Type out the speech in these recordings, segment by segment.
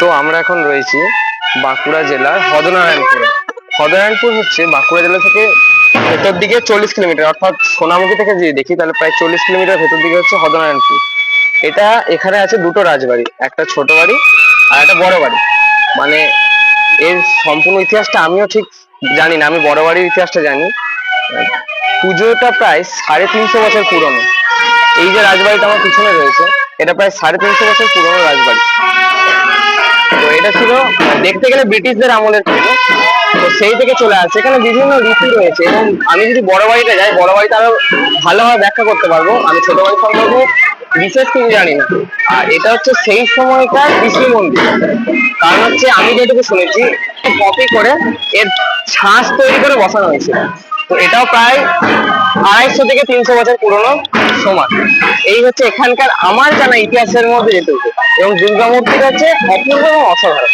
তো আমরা এখন রয়েছি বাঁকুড়া জেলার হদনারায়ণপুরে। হদনারায়ণপুর হচ্ছে বাঁকুড়া জেলা থেকে ভেতর দিকে চল্লিশ কিলোমিটার, অর্থাৎ সোনামুখী থেকে যদি দেখি তাহলে প্রায় চল্লিশ কিলোমিটার ভেতর দিকে হচ্ছে হদনারায়ণপুর। এটা এখানে আছে দুটো রাজবাড়ি, একটা ছোট বাড়ি আর একটা বড় বাড়ি। মানে এর সম্পূর্ণ ইতিহাসটা আমিও ঠিক জানি না, আমি বড় বাড়ির ইতিহাসটা জানি। পুজোটা প্রায় সাড়ে তিনশো বছর পুরনো। এই যে রাজবাড়িটা আমার পিছনে রয়েছে, এটা প্রায় সাড়ে তিনশো বছর পুরনো রাজবাড়ি। তো এটা ছিল, দেখতে গেলে ব্রিটিশদের আমলের পুজো তো সেই থেকে চলে আসছে। এখানে বিভিন্ন রীতি রয়েছে এবং আমি যদি বড় বাড়িতে যাই, বড় বাড়িতে আরও ভালোভাবে ব্যাখ্যা করতে পারব। আমি ছোট বাড়ি সম্পর্কে বিশেষ কিছু জানি না। আর এটা হচ্ছে সেই সময়কার কৃষি মন্দির। কারণ হচ্ছে আমি যেটুকু শুনেছি, কপি করে এর ছাঁচ তৈরি করে বসানো হয়েছিল। তো এটাও প্রায় আড়াইশো থেকে তিনশো বছর পুরনো সমান এই হচ্ছে এখানকার আমার জানা ইতিহাসের মধ্যে যেটুকু। এবং দুর্গা মূর্তিটা হচ্ছে অপূর্ব এবং অসাধারণ।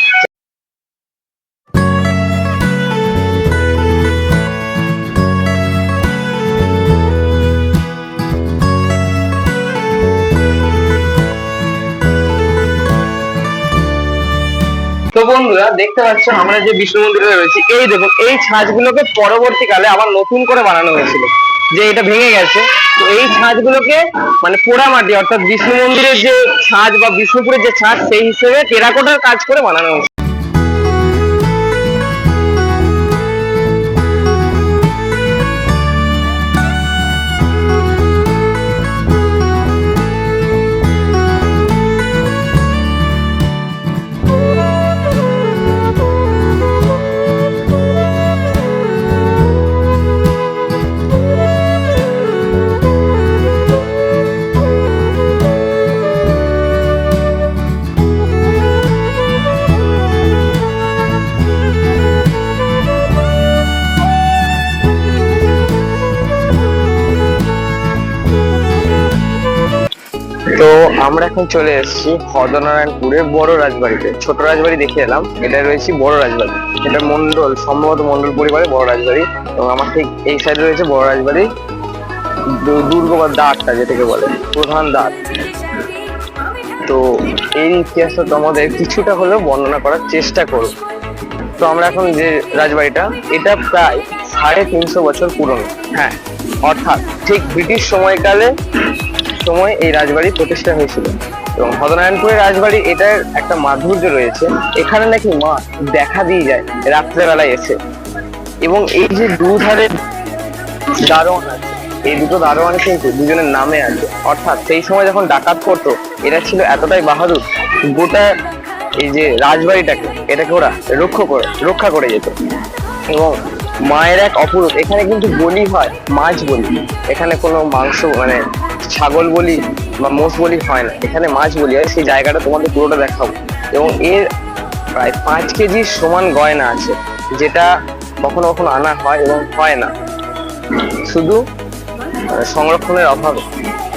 তো বন্ধুরা, দেখতে পাচ্ছ আমরা যে বিষ্ণু মন্দিরে রয়েছি, এই দেখুন, এই ছাঁচগুলোকে পরবর্তীকালে আবার নতুন করে বানানো হয়েছিল। যে এটা ভেঙে গেছে, তো এই ছাঁচগুলোকে মানে পোড়া মাটি অর্থাৎ বিষ্ণু মন্দিরের যে ছাঁচ বা বিষ্ণুপুরের যে ছাঁচ, সেই হিসেবে টেরাকোটার কাজ করে বানানো হয়েছে। তো আমরা এখন চলে এসেছি হদনারায়ণপুরে বড় রাজবাড়িতে। ছোট রাজবাড়ি দেখে এলাম। এটা রয়েছে বড় রাজবাড়ি। এটা মন্ডল সম্ভবত মন্ডল পরিবারে বড় রাজবাড়ি। এবং আমার ঠিক এই সাইডে রয়েছে বড় রাজবাড়ি। দুর্গ বা দ্বারটা যেটাকে বলে, প্রধান দ্বার তো এই ইতিহাসটা তোমাদের কিছুটা হলেও বর্ণনা করার চেষ্টা করব। তো আমরা এখন যে রাজবাড়িটা, এটা প্রায় সাড়ে তিনশো বছর পুরনো। হ্যাঁ অর্থাৎ ঠিক ব্রিটিশ সময়কালে সময় এই রাজবাড়ি প্রতিষ্ঠা হয়েছিল। এবং ভদনারায়ণপুরের রাজবাড়ি এটার একটা মাধুর্য রয়েছে। এখানে নাকি মা দেখা দিয়ে যায়, রাত্রেবেলায় এসে। এবং এই যে দুধারে দারোয়ান আছে, এই দুটো দারোয়ান কিন্তু দুজনের নামে আছে। অর্থাৎ সেই সময় যখন ডাকাত করতো এরা ছিল এতটাই বাহাদুর, গোটা এই যে রাজবাড়িটাকে, এটাকে ওরা রক্ষা করে রক্ষা করে যেত। এবং মায়ের এক অপরূপ, এখানে কিন্তু বলি হয় মাছ বলি এখানে কোনো মাংস মানে ছাগল বলি বা মোষ বলি হয় না। এখানে মাছ বলি হয়, সেই জায়গাটা তোমাদের পুরোটা দেখাবো। এবং এর প্রায় পাঁচ কেজির সমান গয়না আছে, যেটা কখনো কখনো আনা হয় এবং হয় না। শুধু সংরক্ষণের অভাবে।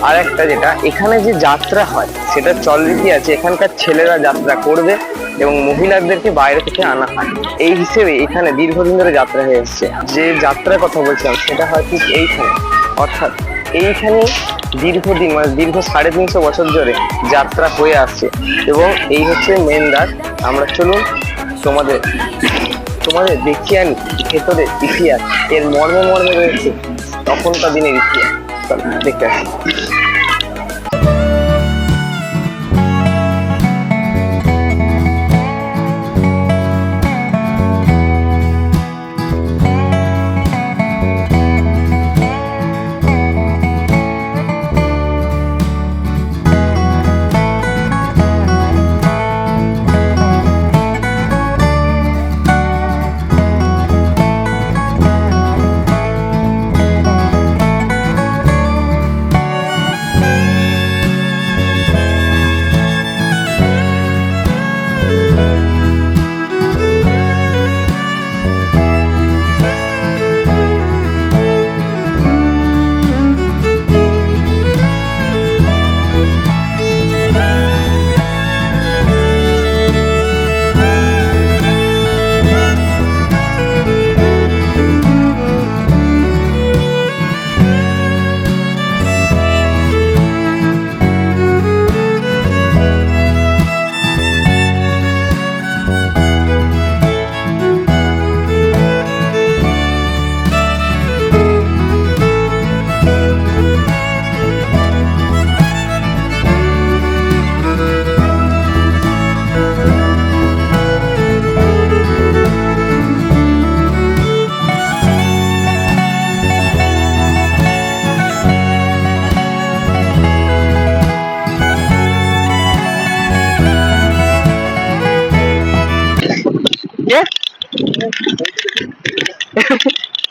আর একটা যেটা, এখানে যে যাত্রা হয়, সেটা চলরীতি আছে। এখানকার ছেলেরা যাত্রা করবে এবং মহিলাদেরকে বাইরে থেকে আনা হয়। এই হিসেবে এখানে দীর্ঘদিন ধরে যাত্রা হয়ে এসছে। যে যাত্রার কথা বলছিলাম, সেটা হয় ঠিক এইখানে। অর্থাৎ এইখানে দীর্ঘদিন মানে দীর্ঘ সাড়ে তিনশো বছর ধরে যাত্রা হয়ে আসছে। এবং এই হচ্ছে মেন রাত আমরা চলুন তোমাদের তোমাদের দেখিয়ে আনি ভেতরে ইতিহাস। এর মর্মে মর্মে রয়েছে তখনকার দিনের ইতিহাস। দেখতে আসি।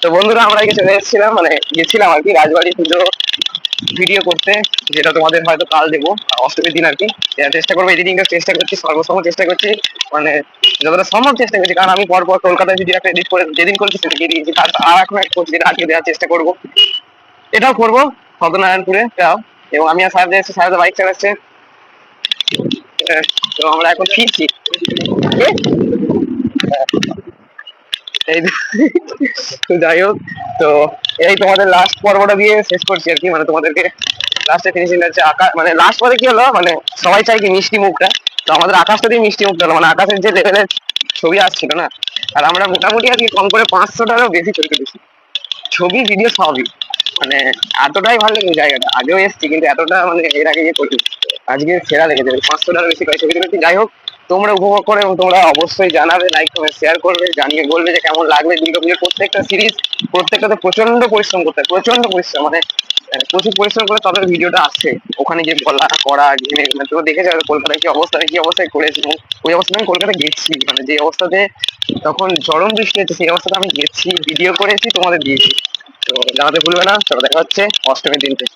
তো বন্ধুরা, আমরা আজকে চলে এসেছিলাম মানে গেছিলাম আর কি, রাজবাড়ি পুজো ভিডিও করতে, যেটা তোমাদের হয়তো কাল দেবো, অষ্টমীর দিন আর কি। চেষ্টা করব এডিটিংটা চেষ্টা করছি সর্বসম্ভব চেষ্টা করছি মানে যতটা সম্ভব চেষ্টা করছি, কারণ আমি পর পর কলকাতায় ভিডিও একটা এডিট করে, যেদিন করেছি সেদিন দিয়েছি তার আর এখন একটা করছি, যেটা আজকে দেওয়ার চেষ্টা করব। এটাও করব, সত্যনারায়ণপুরে এটাও এবং আমি আর সাহেব যাচ্ছি সাহেব বাইক চালাচ্ছে। তো আমরা এখন ফিরছি? এই তো যাই হোক, তো এই তোমাদের লাস্ট পর্বটা দিয়ে শেষ করছি আর কি মানে তোমাদেরকে লাস্টে ফিনিশিং হচ্ছে আকাশ মানে লাস্ট পরে কি হলো মানে সবাই চাই কি মিষ্টি মুখটা, তো আমাদের আকাশটা দিয়ে মিষ্টি মুখটা হলো মানে আকাশের যে লেভেলের ছবি আসছিল না, আর আমরা মোটামুটি আর কি কম করে পাঁচশোটারও বেশি ছবি তুলেছি। ছবি ভিডিও সবই মানে এতটাই ভালো লেগেছে জায়গাটা, আগেও এসেছি, কিন্তু এতটা মানে এর আগে ইয়ে করি আজকে সেরা লেগেছে, পাঁচশোটারও বেশি ছবি তুলেছি, যাই হোক তোমরা উপভোগ করে এবং তোমরা অবশ্যই জানাবে লাইক কমেন্ট শেয়ার করবে, জানিয়ে বলবে যে কেমন লাগবে দুর্গা পুজোর প্রত্যেকটা সিরিজ প্রত্যেকটাতে প্রচণ্ড পরিশ্রম করতে হয় প্রচণ্ড পরিশ্রম মানে প্রচুর পরিশ্রম করে তবে ভিডিওটা আসছে। ওখানে যে বলা, করা ঘেমে মানে তো দেখে যাবে কলকাতায় কি অবস্থা, কি অবস্থায় করেছি ওই অবস্থায় আমি কলকাতায় গেছি মানে যে অবস্থাতে তখন চরম বৃষ্টি হচ্ছে, সেই অবস্থাতে আমি গেছি ভিডিও করেছি, তোমাদের দিয়েছি। তো জানাতে ভুলবে না, চলো দেখা হচ্ছে অষ্টমীর দিনকে